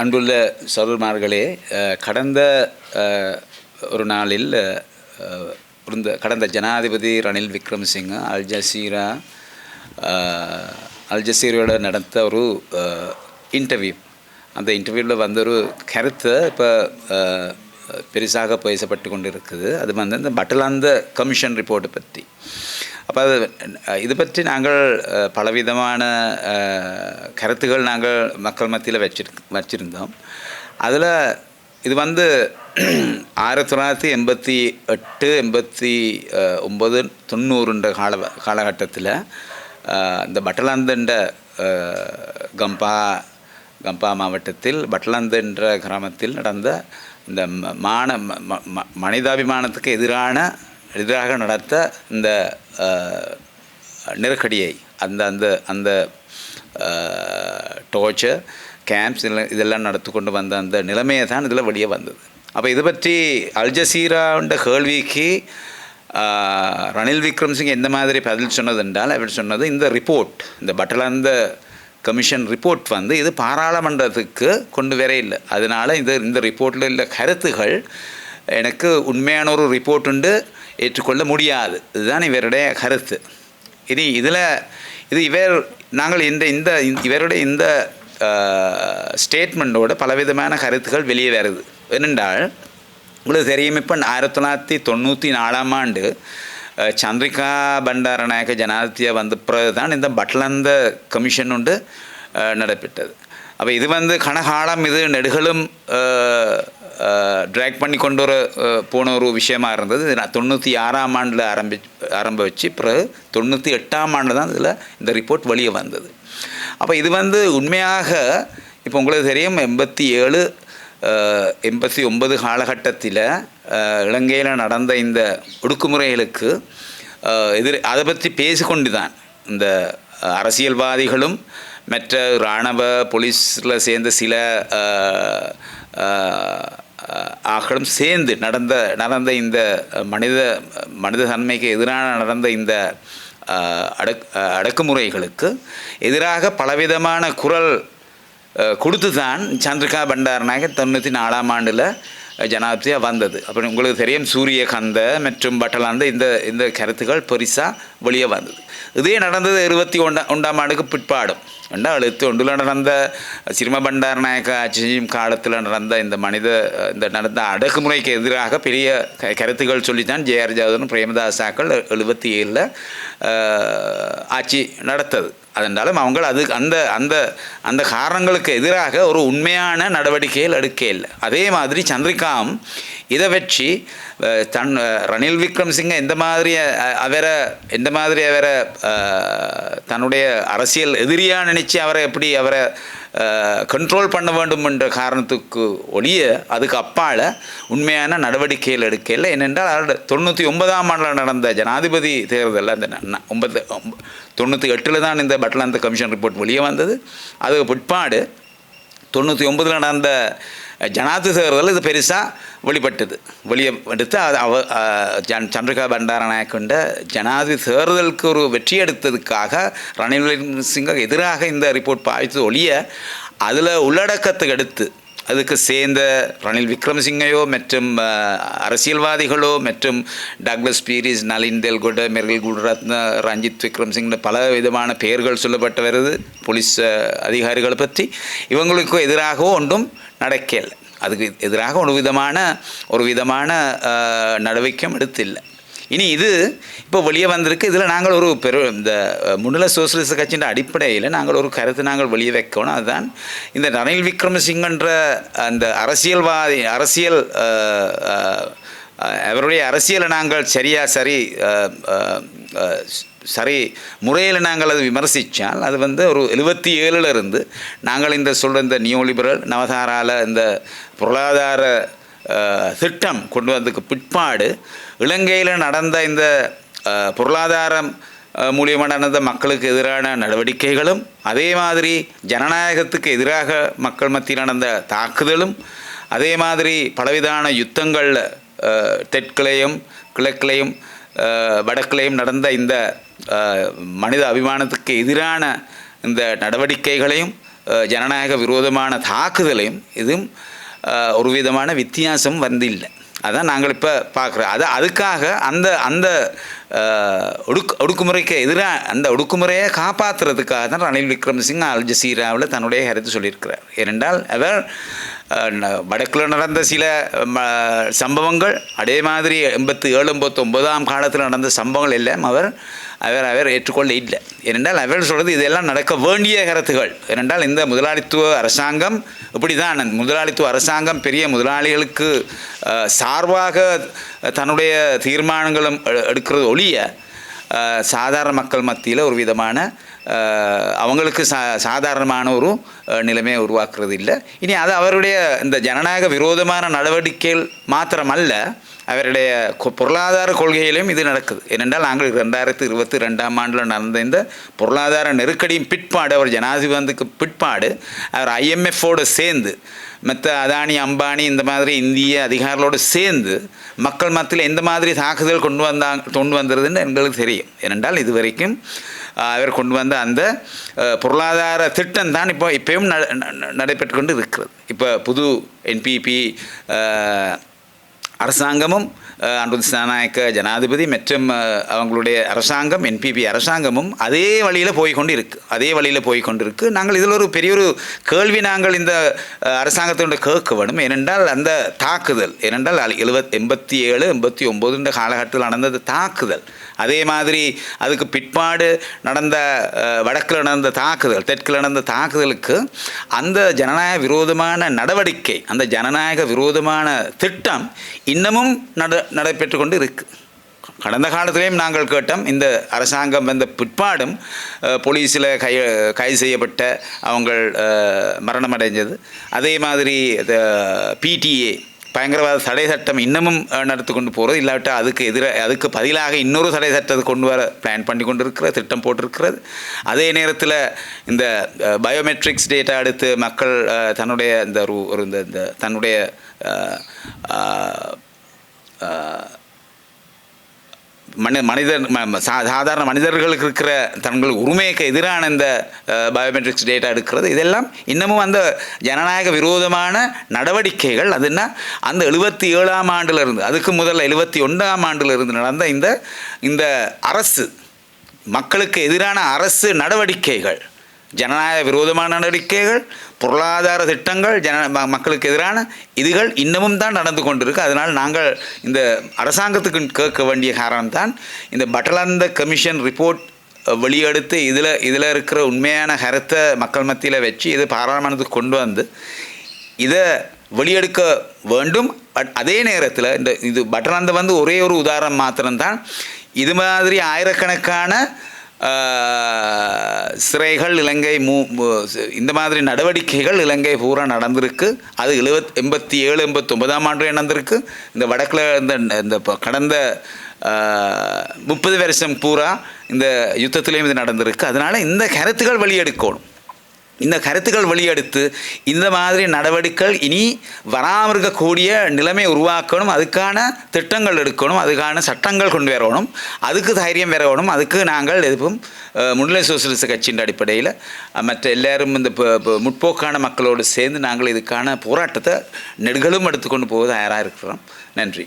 அன்புள்ள சகோதரர்களே கடந்த ஒரு நாளில் இருந்த கடந்த ஜனாதிபதி Ranil Wickremesinghe Al Jazeera Al ஜசீரோட நடத்த ஒரு இன்டர்வியூ அந்த இன்டர்வியூவில் வந்த ஒரு கருத்தை இப்போ பெருசாக பேசப்பட்டு கொண்டு இருக்குது அது வந்து இந்த பட்டலாந்த கமிஷன் ரிப்போர்ட்டை பற்றி அப்போ அது இது பற்றி நாங்கள் பலவிதமான கருத்துகள் நாங்கள் மக்கள் மத்தியில் வச்சிரு வச்சுருந்தோம். அதில் இது வந்து ஆயிரத்தி தொள்ளாயிரத்தி எண்பத்தி எட்டு எண்பத்தி ஒம்பது தொண்ணூறுன்ற கால காலகட்டத்தில் இந்த பட்டலாந்தண்ட கம்பா கம்பா மாவட்டத்தில் பட்லந்து என்ற கிராமத்தில் நடந்த இந்த ம- மான ம- ம- ம- மனிதாபிமானத்துக்கு எதிரான எதிராக நடத்த இந்த நெருக்கடியை அந்த அந்த அந்த டோர்ச்சர் கேம்ப்ஸ் இதெல்லாம் இதெல்லாம் நடத்தி கொண்டு வந்த அந்த நிலைமையை தான் இதில் வெளியே வந்தது. அப்போ இது பற்றி அல்ஜசீராண்ட கேள்விக்கு ரணில் விக்ரம்சிங் எந்த மாதிரி பதில் சொன்னது என்றால் அவர் சொன்னது இந்த ரிப்போர்ட் இந்த பட்டலந்த கமிஷன் ரிப்போர்ட் வந்து இது பாராளுமன்றத்துக்கு கொண்டு வர இல்லை. அதனால் இந்த இந்த ரிப்போர்ட்டில் உள்ள கருத்துகள் எனக்கு உண்மையான ஒரு ரிப்போர்ட் உண்டு. ஏற்றுக்கொள்ள முடியாது. இதுதான் இவருடைய கருத்து. இனி இதில் இது இவர் நாங்கள் இந்த இந்த இவருடைய இந்த ஸ்டேட்மெண்ட்டோட பலவிதமான கருத்துக்கள் வெளியே வருது. ஏனென்றால் உங்களுக்கு தெரியும் இப்போ ஆயிரத்தி தொள்ளாயிரத்தி தொண்ணூற்றி நாலாம் ஆண்டு சந்திரிகா பண்டாரநாயக ஜனாதிபதியாக வந்த பிறகு தான் இந்த பட்லந்த கமிஷன் உண்டு நடைபெற்றது. அப்போ இது வந்து கனகாலம் இது நெடுகளும் ட்ராக் பண்ணி கொண்டு வர போன ஒரு விஷயமா இருந்தது. இது நான் தொண்ணூற்றி ஆறாம் ஆண்டில் ஆரம்பி ஆரம்ப வச்சு பிறகு தொண்ணூற்றி எட்டாம் ஆண்டு தான் இதில் இந்த ரிப்போர்ட் வெளியே வந்தது. அப்போ இது வந்து உண்மையாக இப்போ உங்களுக்கு தெரியும் எண்பத்தி ஏழு எண்பத்தி ஒன்பது காலகட்டத்தில் இலங்கையில் நடந்த இந்த ஒடுக்குமுறைகளுக்கு எதிர் அதை பற்றி பேசிக்கொண்டு தான் இந்த அரசியல்வாதிகளும் மற்ற இராணுவ போலீஸில் சேர்ந்த சில ஆக்களும் சேர்ந்து நடந்த நடந்த இந்த மனித மனித தன்மைக்கு எதிரான நடந்த இந்த அடக் அடக்குமுறைகளுக்கு எதிராக பலவிதமான குரல் கொடுத்து தான் சந்திரிகா பண்டாரநாயக தொண்ணூற்றி நாலாம் ஆண்டில் ஜனாதிபதியாக வந்தது. அப்புறம் உங்களுக்கு தெரியும் சூரியகந்த மற்றும் பட்டலாந்த இந்த இந்த கருத்துக்கள் பெருசாக வெளியே வந்தது. இதே நடந்தது இருபத்தி ஒன்றா ஒன்றாம் ஆண்டுக்கு பிற்பாடும் ரெண்டா எழுபத்தி ஒன்றில் நடந்த சிறும பண்டாரநாயக்க ஆட்சியும் காலத்தில் நடந்த இந்த மனித இந்த நடந்த அடக்குமுறைக்கு எதிராக பெரிய கருத்துக்கள் சொல்லித்தான் ஜேஆர் ஜாதவன் பிரேமதாசாக்கள் எழுபத்தி ஏழில் ஆட்சி நடத்தது. அதனாலும் அவங்க அது அந்த அந்த அந்த காரணங்களுக்கு எதிராக ஒரு உண்மையான நடவடிக்கைகள் எடுக்க இல்லை. அதே மாதிரி சந்திரிகாம் இதை வச்சு தன் ரணில் ரணில் விக்ரம்சிங்க எந்த மாதிரி அவரை எந்த மாதிரி அவரை தன்னுடைய அரசியல் எதிரியாக நினச்சி அவரை எப்படி அவரை கண்ட்ரோல் பண்ண வேண்டும் என்ற காரணத்துக்கு ஒழிய அதுக்கு அப்பால் உண்மையான நடவடிக்கைகள் எடுக்கல ஏனென்றால் தொண்ணூற்றி ஒன்பதாம் ஆண்டில் நடந்த ஜனாதிபதி தேர்தலில் அந்த ஒன்பது ஒம்ப- தொண்ணூற்றி எட்டில் தான் இந்த பட்லாந்த கமிஷன் ரிப்போர்ட் வெளியே வந்தது. அதுக்கு பிற்பாடு தொண்ணூற்றி ஒன்பதில் நடந்த ஜனாதிபதி தேர்தல் இது பெருசாக வெளிப்பட்டது. வெளியே எடுத்து அது அவ ஜன் சந்திரகா பண்டாரநாயக்கண்ட ஜனாதிபதி தேர்தலுக்கு ஒரு வெற்றி எடுத்ததுக்காக ரணில் விக்ரமசிங்க எதிராக இந்த ரிப்போர்ட் பாய்த்து ஒழிய அதில் உள்ளடக்கத்துக்கு எடுத்து அதுக்கு சேர்ந்த ரணில் விக்ரமசிங்கையோ மற்றும் அரசியல்வாதிகளோ மற்றும் டக்ளஸ் பீரிஸ் நலின் தெல்குட மெர்கில் குல்ரத்ன ரஞ்சித் விக்ரம்சிங் பல விதமான பெயர்கள் சொல்லப்பட்டு வருது. போலீஸ் அதிகாரிகளை பற்றி இவங்களுக்கு எதிராகவோ ஒன்றும் நடக்கல. அதுக்கு எதிராக ஒரு விதமான ஒரு விதமான நடவடிக்கையும் எடுத்தில்லை. இனி இது இப்போ வெளியே வந்திருக்கு. இதில் நாங்கள் ஒரு பெரு இந்த முன்னில முன்னிலை சோசியலிச கட்சியின் அடிப்படையில் நாங்கள் ஒரு கருத்து நாங்கள் வெளியே வைக்கணும். அதுதான் இந்த ரணில் விக்ரமசிங்கன்ற அந்த அரசியல்வாதி அரசியல் அவருடைய அரசியலை நாங்கள் சரியாக சரி சரி முறையில் நாங்கள் அதை விமர்சித்தால் அது வந்து ஒரு எழுபத்தி ஏழுலேருந்து நாங்கள் இந்த சொல்கிற இந்த நியோலிபரல் நவதாரால இந்த பொருளாதார திட்டம் கொண்டு வந்ததுக்கு பிற்பாடு இலங்கையில் நடந்த இந்த பொருளாதாரம் மூலியமாக நடந்த மக்களுக்கு எதிரான நடவடிக்கைகளும் அதே மாதிரி ஜனநாயகத்துக்கு எதிராக மக்கள் மத்தியில் நடந்த தாக்குதலும் அதே மாதிரி பலவிதான யுத்தங்களில் தெற்கிலையும் கிழக்கிலையும் வடக்கிலையும் நடந்த இந்த மனித அபிமானத்துக்கு எதிரான இந்த நடவடிக்கைகளையும் ஜனநாயக விரோதமான தாக்குதலையும் இதுவும் ஒரு விதமான வித்தியாசம் வந்து இல்லை அதான் நாங்கள் இப்போ பார்க்குறோம் அது அதுக்காக அந்த அந்த ஒடுக்கு ஒடுக்குமுறைக்கு எதிராக அந்த ஒடுக்குமுறையை காப்பாற்றுறதுக்காக தான் ரணில் விக்ரமசிங் அல் ஜசீராவில் தன்னுடைய கருத்து சொல்லியிருக்கிறார். ஏனென்றால் அவர் வடக்கில் நடந்த சில ம, சம்பவங்கள் அதே மாதிரி எண்பத்தி ஏழு எண்பத்தி ஒன்பதாம் காலத்தில் நடந்த சம்பவங்கள் எல்லாம் அவர் அவர் அவர் ஏற்றுக்கொள்ள இல்லை. ஏனென்றால் அவர் சொல்கிறது இதெல்லாம் நடக்க வேண்டிய கருத்துகள். ஏனென்றால் இந்த முதலாளித்துவ அரசாங்கம் இப்படி தான் முதலாளித்துவ அரசாங்கம் பெரிய முதலாளிகளுக்கு சார்பாக தன்னுடைய தீர்மானங்களும் எடுக்கிறது ஒழிய சாதாரண மக்கள் மத்தியில் ஒரு விதமான அவங்களுக்கு சா சாதாரணமான ஒரு நிலைமையை உருவாக்குறது இல்லை. இனி அது அவருடைய இந்த ஜனநாயக விரோதமான நடவடிக்கைகள் மாத்திரமல்ல. அவருடைய பொருளாதார கொள்கையிலும் இது நடக்குது. ஏனென்றால் நாங்கள் ரெண்டாயிரத்தி இருபத்தி ரெண்டாம் ஆண்டில் நடந்த இந்த பொருளாதார நெருக்கடியின் பிற்பாடு அவர் ஜனாதிபதிக்கு பிற்பாடு அவர் ஐஎம்எஃப்போடு சேர்ந்து மற்ற அதானி அம்பானி இந்த மாதிரி இந்திய அதிகாரிகளோடு சேர்ந்து மக்கள் மத்தியில் எந்த மாதிரி தாக்குதல் கொண்டு வந்தாங்க கொண்டு வந்ததுன்னு எங்களுக்கு தெரியும். ஏனென்றால் இது வரைக்கும் அவர் கொண்டு வந்த அந்த பொருளாதார திட்டம் தான் இப்போ இப்பயும் ந- ந- நடைபெற்று கொண்டு இருக்கிறது. இப்போ புது என்பிபி அரசாங்கமும் அஹ், அனுருத் சாநாயக்க ஜனாதிபதி மற்றும் அவங்களுடைய அரசாங்கம் என்பிபி அரசாங்கமும் அதே வழியில் போய் கொண்டு இருக்கு அதே வழியில் போய் கொண்டு இருக்கு நாங்கள் இதில் ஒரு பெரிய ஒரு கேள்வி நாங்கள் இந்த அரசாங்கத்தினுடைய கேட்க வேணும். ஏனென்றால் அந்த தாக்குதல் ஏனென்றால் எழுபத் எண்பத்தி ஏழு எண்பத்தி ஒம்பதுன்ற காலகட்டத்தில் நடந்தது தாக்குதல். அதே மாதிரி அதுக்கு பிற்பாடு நடந்த வடக்கில் நடந்த தாக்குதல் தெற்கில் நடந்த தாக்குதலுக்கு அந்த ஜனநாயக விரோதமான நடவடிக்கை அந்த ஜனநாயக விரோதமான திட்டம் இன்னமும் நட நடைபெற்று கொண்டு இருக்கு. கடந்த காலத்திலேயும் நாங்கள் கேட்டோம் இந்த அரசாங்கம் வந்த பிற்பாடும் போலீஸில் கை கைது செய்யப்பட்ட அவங்கள் மரணமடைஞ்சது அதே மாதிரி பிடிஏ பயங்கரவாத தடை சட்டம் இன்னமும் அஹ், நடத்தி கொண்டு போகிறது இல்லாவிட்டால் அதுக்கு எதிராக அதுக்கு பதிலாக இன்னொரு தடை சட்டத்தை கொண்டு வர பிளான் பண்ணி கொண்டு இருக்கிற திட்டம் போட்டிருக்கிறது. அதே நேரத்தில் இந்த பயோமெட்ரிக்ஸ் டேட்டா எடுத்து மக்கள் தன்னுடைய இந்த ஒரு ஒரு இந்த இந்த தன்னுடைய மனி மனிதர் ம- சா- சாதாரண மனிதர்களுக்கு இருக்கிற தங்கள் உரிமைக்கு எதிரான இந்த பயோமெட்ரிக்ஸ் டேட்டா எடுக்கிறது. இதெல்லாம் இன்னமும் அந்த ஜனநாயக விரோதமான நடவடிக்கைகள். அதுன்னா அந்த எழுபத்தி ஏழாம் ஆண்டிலிருந்து அதுக்கு முதல்ல எழுபத்தி ஒன்றாம் ஆண்டிலிருந்து நடந்த இந்த இந்த அரசு மக்களுக்கு எதிரான அரசு நடவடிக்கைகள். ஜனநாயக விரோதமான நடவடிக்கைகள் பொருளாதார திட்டங்கள் ஜன மக்களுக்கு எதிரான இதுகள் இன்னமும் தான் நடந்து கொண்டிருக்கு. அதனால் நாங்கள் இந்த அரசாங்கத்துக்கு கேட்க வேண்டிய காரணம் தான் இந்த பட்டலந்த கமிஷன் ரிப்போர்ட் வெளியெடுத்து இதில் இதில் இருக்கிற உண்மையான கருத்தை மக்கள் மத்தியில் வச்சு இது பாராளுமன்றத்துக்கு கொண்டு வந்து இதை வெளியெடுக்க வேண்டும். பட் அதே நேரத்தில் இந்த இது பட்டலந்த வந்து ஒரே ஒரு உதாரணம் மாத்திரம்தான். இது மாதிரி ஆயிரக்கணக்கான சிறைகள் இலங்கை மூ இந்த மாதிரி நடவடிக்கைகள் இலங்கை பூரா நடந்திருக்கு. அது எழுபத் எண்பத்தி ஏழு எண்பத்தொன்பதாம் ஆண்டு நடந்திருக்கு. இந்த வடக்கில் இந்த இந்த கடந்த முப்பது வருஷம் பூரா இந்த யுத்தத்திலையும் இது நடந்திருக்கு. அதனால் இந்த கருத்துக்கள் வெளியெடுக்கணும். இந்த கருத்துக்கள் வெளியெடுத்து இந்த மாதிரி நடவடிக்கைகள் இனி வராமல் இருக்கக்கூடிய நிலைமை உருவாக்கணும். அதுக்கான திட்டங்கள் எடுக்கணும். அதுக்கான சட்டங்கள் கொண்டு வரணும். அதுக்கு தைரியம் வரணும். அதுக்கு நாங்கள் எதுவும் முன்னிலை சோசியலிச கட்சியின் அடிப்படையில் மற்ற எல்லாரும் இந்த முற்போக்கான மக்களோடு சேர்ந்து நாங்கள் இதுக்கான போராட்டத்தை நெடுகளும் எடுத்துக்கொண்டு போக தயாராக இருக்கிறோம். நன்றி.